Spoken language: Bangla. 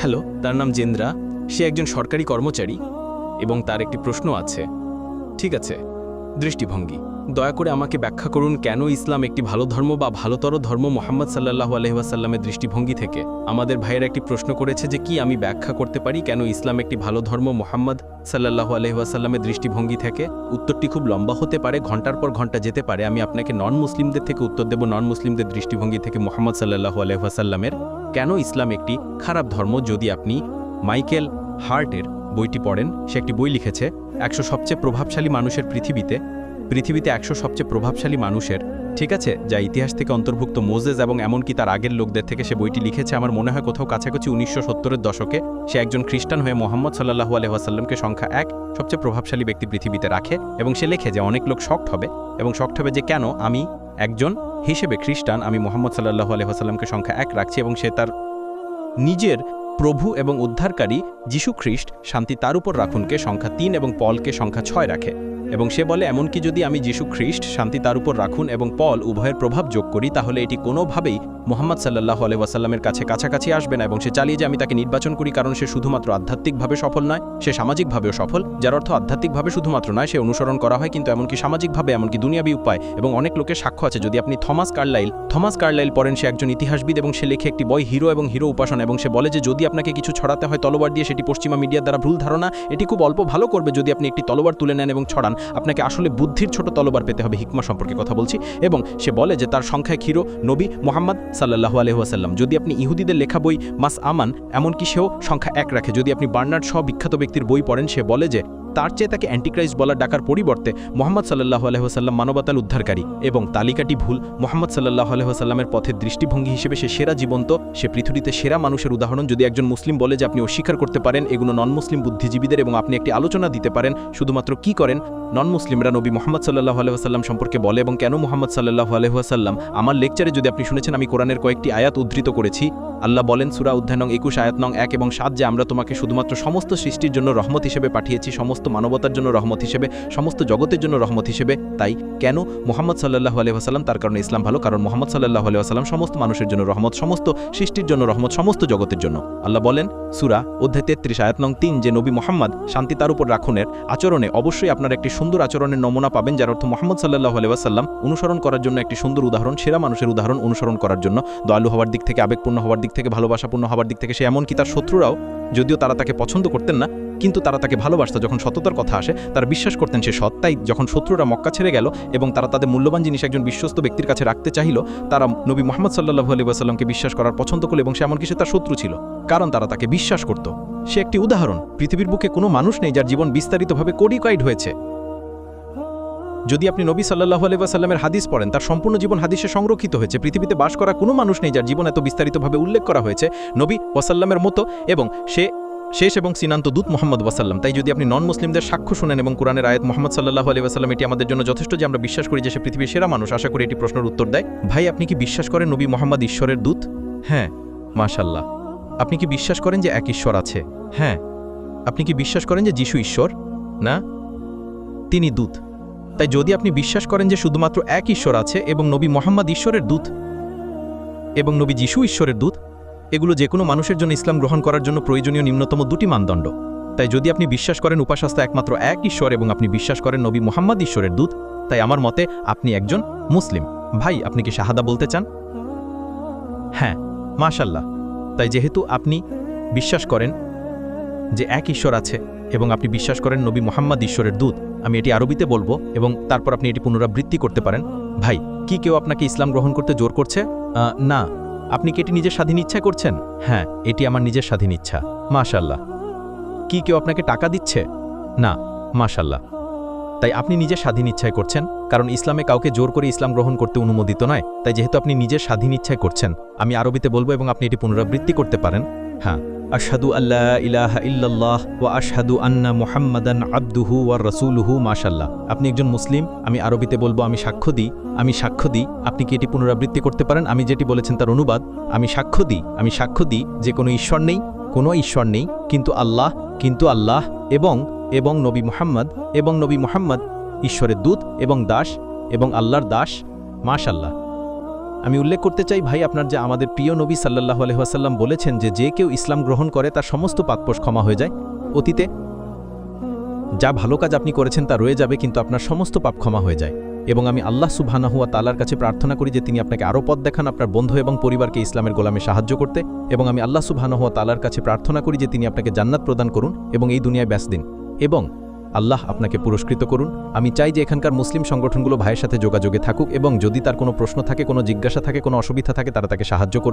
হ্যালো, তার নাম জেন্দ্রা। সে একজন সরকারি কর্মচারী এবং তার একটি প্রশ্ন আছে। ঠিক আছে, দৃষ্টিভঙ্গি। দয়া করে আমাকে ব্যাখ্যা করুন কেন ইসলাম একটি ভালো ধর্ম বা ভালোতর ধর্ম মোহাম্মদ সাল্লাহু আলহিহাসাল্লামের দৃষ্টিভঙ্গি থেকে? আমাদের ভাইয়ের একটি প্রশ্ন করেছে যে কি আমি ব্যাখ্যা করতে পারি কেন ইসলাম একটি ভালো ধর্ম মোহাম্মদ সাল্লাহু আলহিহাসাল্লামের দৃষ্টিভঙ্গি থেকে? উত্তরটি খুব লম্বা হতে পারে, ঘণ্টার পর ঘণ্টা যেতে পারে। আমি আপনাকে নন মুসলিমদের থেকে উত্তর দেব নন মুসলিমদের দৃষ্টিভঙ্গি থেকে মোহাম্মদ সাল্লাহু আলহিহাসাল্লামের কেন ইসলাম একটি খারাপ ধর্ম? যদি আপনি মাইকেল হার্টের বইটি পড়েন, সে একটি বই লিখেছে, একশো সবচেয়ে প্রভাবশালী মানুষের পৃথিবীতে পৃথিবীতে একশো সবচেয়ে প্রভাবশালী মানুষের, ঠিক আছে, যা ইতিহাস থেকে অন্তর্ভুক্ত মোজেস এবং এমনকি তার আগের লোকদের থেকে সে বইটি লিখেছে, আমার মনে হয় কোথাও কাছাকাছি উনিশশো সত্তরের দশকে সে একজন খ্রিস্টান হয়ে মোহাম্মদ সাল্লাহু আলহাসাল্লামকে সংখ্যা এক সবচেয়ে প্রভাবশালী ব্যক্তি পৃথিবীতে রাখে এবং সে লেখে যে অনেক লোক শক্ট হবে এবং শক্ট হবে যে কেন আমি একজন হিসেবে খ্রিস্টান, আমি মোহাম্মদ সাল্লাহু আলহাসাল্লামকে সংখ্যা এক রাখছি এবং সে তার নিজের প্রভু এবং উদ্ধারকারী যীশু খ্রিস্ট শান্তি তার উপর রাখুনকে সংখ্যা তিন এবং পলকে সংখ্যা ছয় রাখে। এবং সে বলে, এমনকি যদি আমি যীশু খ্রিস্ট, শান্তি তার উপর রাখুন এবং পল উভয়ের প্রভাব যোগ করি, তাহলে এটি কোনোভাবেই মোহাম্মদ সাল্লাহ আলহাসাল্লামের কাছে কাছাকাছি আসবে না এবং সে চালিয়ে যে আমি তাকে নির্বাচন করি কারণ সে শুধুমাত্র আধ্যাত্মিকভাবে সফল নয়, সে সামাজিকভাবেও সফল, যার অর্থ আধ্যাত্মিকভাবে শুধুমাত্র নয়, সে অনুসরণ করা হয় কিন্তু এমনকি সামাজিকভাবে এমনকি দুনিয়াবি উপায় এবং অনেক লোকের সাক্ষ্য আছে। যদি আপনি থমাস কার্লাইল থমাস কার্লাইল পড়েন, সে একজন ইতিহাসবিদ এবং সে লেখে একটি বই, হিরো এবং হিরো উপাসনা এবং সে বলে যে যদি আপনাকে কিছু ছড়াতে হয় তলোয়ার দিয়ে, সেটি পশ্চিমা মিডিয়ার দ্বারা ভুল ধারণা, এটি খুব অল্প ভালো করবে যদি আপনি একটি তলোয়ার তুলে নেন এবং ছড়ান। আপনাকে আসলে বুদ্ধির ছোট তলোবার পেতে হবে, হিকমা সম্পর্কে কথা বলছি এবং সে বলে যে তার সংখ্যায় হিরো নবী, মোহাম্মদ সাল্লাহু আলহাসাল্লাম যদি আপনি ইহুদিদের লেখা বই মাস আমান, এমনকি সেও সংখ্যা এক রাখে। যদি আপনি বার্নার্ড সহ বিখ্যাত ব্যক্তির বই পড়েন, সে বলে যে তার চেয়ে তাকে অ্যান্টিক্রাইস্ট বলার ডাকার পরিবর্তে মোহাম্মদ সাল্লাহ আলহাসাল্লাম মানবতাল উদ্ধারকারী এবং তালিকাটি ভুল। মোহাম্মদ সাল্লাহ আলহাসাল্লামের পথের দৃষ্টিভঙ্গি হিসেবে সে সেরা জীবন্ত, সে পৃথিবীতে সেরা মানুষের উদাহরণ। যদি একজন মুসলিম বলে যে আপনি অস্বীকার করতে পারেন এগুলো নন মুসলিম বুদ্ধিজীবীদের এবং আপনি একটি আলোচনা দিতে পারেন, শুধুমাত্র কি করেন? নন মুসলিমরা নবী মোহাম্মদ সাল্লাহ আলহাসাল্লাম সম্পর্কে বলে এবং কেন মোহাম্মদ সাল্লাহ আলহাসাল্লাম আমার লেকচারে যদি আপনি শুনেছেন আমি কোরআনের কয়েকটি আয়াত উদ্ধৃত করেছি। আল্লাহ বলেন সুরা অধ্যায় নং একুশ, আয়াত নং এক এবং সাত যে আমরা তোমাকে শুধুমাত্র সমস্ত সৃষ্টির জন্য রহমত হিসেবে পাঠিয়েছি, সমস্ত মানবতার জন্য রহমত হিসেবে, সমস্ত জগতের জন্য রহমত হিসেবে। তাই কেন মোহাম্মদ সাল্লাহ আলহাম তার কারণে ইসলাম ভালো? কারণ মোহাম্মদ সাল্লাহ আলহাম সমস্ত মানুষের জন্য রহমত, সমস্ত সৃষ্টির জন্য রহমত, সমস্ত জগতের জন্য। আল্লাহ বলেন, সুরা অধ্যায় তেত্রিশ, আয়াত নং তিন, যে নবী মোহাম্মদ শান্তি তার উপর রাখনের আচরণে অবশ্যই আপনার একটি সুন্দর আচরণের নমুনা পাবেন, যার অর্থ মোহাম্মদ সাল্লাহ আলহাম অনুসরণ করার জন্য একটি সুন্দর উদাহরণ, সেরা মানুষের উদাহরণ অনুসরণ করার জন্য। দয়ালু হওয়ার দিক থেকে, আবেগপূর্ণ হওয়ার দিক থেকে, ভালোবাসাপূর্ণ হওয়ার দিক থেকে সে এমনকি তার শত্রুরাও যদিও তারা তাকে পছন্দ করতেন না, কিন্তু তারা তাকে ভালোবাসত। যখন সততার কথা আসে, তারা বিশ্বাস করতেন সে সত্তাই তাই যখন শত্রুরা মক্কা ছেড়ে গেল এবং তারা তাদের মূল্যবান জিনিস একজন বিশ্বস্ত ব্যক্তির কাছে রাখতে চাইল, তারা নবী মোহাম্মদ সাল্লাহ আলী আসাল্লামকে বিশ্বাস করার পছন্দ করল এবং সে এমনকি সে তার শত্রু ছিল। কারণ তারা তাকে বিশ্বাস করত। সে একটি উদাহরণ। পৃথিবীর বুকে কোনো মানুষ নেই যার জীবন বিস্তারিতভাবে কোডিকাইড হয়েছে। যদি আপনি নবী সাল্লাহ আলাইসাল্লামের হাদিস পড়েন, তার সম্পূর্ণ জীবন হাদিসে সংরক্ষিত হয়েছে। পৃথিবীতে বাস করা কোনো মানুষ নেই যার জীবন এত বিস্তারিতভাবে উল্লেখ করা হয়েছে নবী ওয়াসাল্লামের মতো এবং সে শেষ এবং সিনান্ত দূত মোহাম্মদ ওয়াসাল্লাম। তাই যদি আপনি নন মুসলিমদের সাক্ষ্য শুনেন এবং কোরআনের আয়াত মোহাম্মদ সাল্লাহ আলী ওয়াসাল্লাম, এটি আমাদের জন্য যথেষ্ট যে আমরা বিশ্বাস করি যে সে পৃথিবীর সেরা মানুষ, আশা করি এটি প্রশ্নের উত্তর দেয়। ভাই, আপনি কি বিশ্বাস করেন নবী মোহাম্মদ ঈশ্বরের দূত? হ্যাঁ মাশাল্লাহ আপনি কি বিশ্বাস করেন যে এক ঈশ্বর আছে? হ্যাঁ। আপনি কি বিশ্বাস করেন যে যিশু ঈশ্বর? না? তিনি দূত। তাই যদি আপনি বিশ্বাস করেন যে শুধুমাত্র এক ঈশ্বর আছে এবং নবী মোহাম্মদ ঈশ্বরের দূত এবং নবী যিশু ঈশ্বরের দূত, এগুলো যে কোনো মানুষের জন্য ইসলাম গ্রহণ করার জন্য প্রয়োজনীয় নিম্নতম দুটি মানদণ্ড। তাই যদি আপনি বিশ্বাস করেন উপাসাস্তা একমাত্র এক ঈশ্বর এবং আপনি বিশ্বাস করেন নবী মোহাম্মদ ঈশ্বরের দূত, তাই আমার মতে আপনি একজন মুসলিম। ভাই, আপনি কি শাহাদা বলতে চান? হ্যাঁ মাশাল্লাহ। তাই যেহেতু আপনি বিশ্বাস করেন যে এক ঈশ্বর আছে এবং আপনি বিশ্বাস করেন নবী মোহাম্মদ ঈশ্বরের দূত। আমি এটি আরবিতে বলব এবং তারপর আপনি এটি পুনরাবৃত্তি করতে পারেন। ভাই, কি কেউ আপনাকে ইসলাম গ্রহণ করতে জোর করছে? না। আপনি কি এটি নিজের স্বাধীন ইচ্ছা করছেন? হ্যাঁ এটি আমার নিজের স্বাধীন ইচ্ছা। মাশাল্লাহ কি কেউ আপনাকে টাকা দিচ্ছে? না মাশাল্লাহ তাই আপনি নিজের স্বাধীন ইচ্ছায় করছেন, কারণ ইসলামে কাউকে জোর করে ইসলাম গ্রহণ করতে অনুমোদিত নয়। তাই যেহেতু আপনি নিজের স্বাধীন ইচ্ছায় করছেন, আমি আরবিতে বলব এবং আপনি এটি পুনরাবৃত্তি করতে পারেন। হ্যাঁ। আশহাদু আল্লাহ ইলাহা ইল্লাল্লাহ ওয়া আশহাদু আন্না মুহাম্মাদান আব্দুহু ওয়া রাসূলুহু মাশাল্লাহ আপনি একজন মুসলিম, আমি আরবিতে বলব আমি সাক্ষ্য দিই, আমি সাক্ষ্য দিই, আপনি কি এটি পুনরাবৃত্তি করতে পারেন? আমি যেটি বলেছেন তার অনুবাদ, আমি সাক্ষ্য দিই, আমি সাক্ষ্য দিই যে কোনো ঈশ্বর নেই, কোনো ঈশ্বর নেই, কিন্তু আল্লাহ কিন্তু আল্লাহ এবং এবং নবী মুহাম্মদ, এবং নবী মুহাম্মদ, ঈশ্বরের দূত এবং দাস এবং আল্লাহর দাস মাশাল্লাহ আমি উল্লেখ করতে চাই, ভাই, আপনার যে আমাদের প্রিয় নবী সাল্লাহ আলহাসাল্লাম বলেছেন যে যে কেউ ইসলাম গ্রহণ করে, তার সমস্ত পাতপোষ ক্ষমা হয়ে যায়। অতীতে যা ভালো কাজ আপনি করেছেন, তা রয়ে যাবে, কিন্তু আপনার সমস্ত পাপ ক্ষমা হয়ে যায়। এবং আমি আল্লাহ সুবহানাহুয়া তালার কাছে প্রার্থনা করি যে, তিনি আপনাকে আরও পথ দেখান আপনার বন্ধু এবং পরিবারকে ইসলামের গোলামে সাহায্য করতে। এবং আমি আল্লাহ সুবহানাহুয়া তালার কাছে প্রার্থনা করি যে, তিনি আপনাকে জান্নাত প্রদান করুন এবং এই দুনিয়ায় ব্যাস দিন। এবং আল্লাহ আপনাকে পুরস্কৃত করুন। আমি চাই যে এখানকার মুসলিম সংগঠনগুলো ভাইয়ের সাথে যোগাযোগে থাকুক এবং যদি তার কোনো প্রশ্ন থাকে, কোনো জিজ্ঞাসা থাকে, কোনো অসুবিধা থাকে, তারা তাকে সাহায্য করুন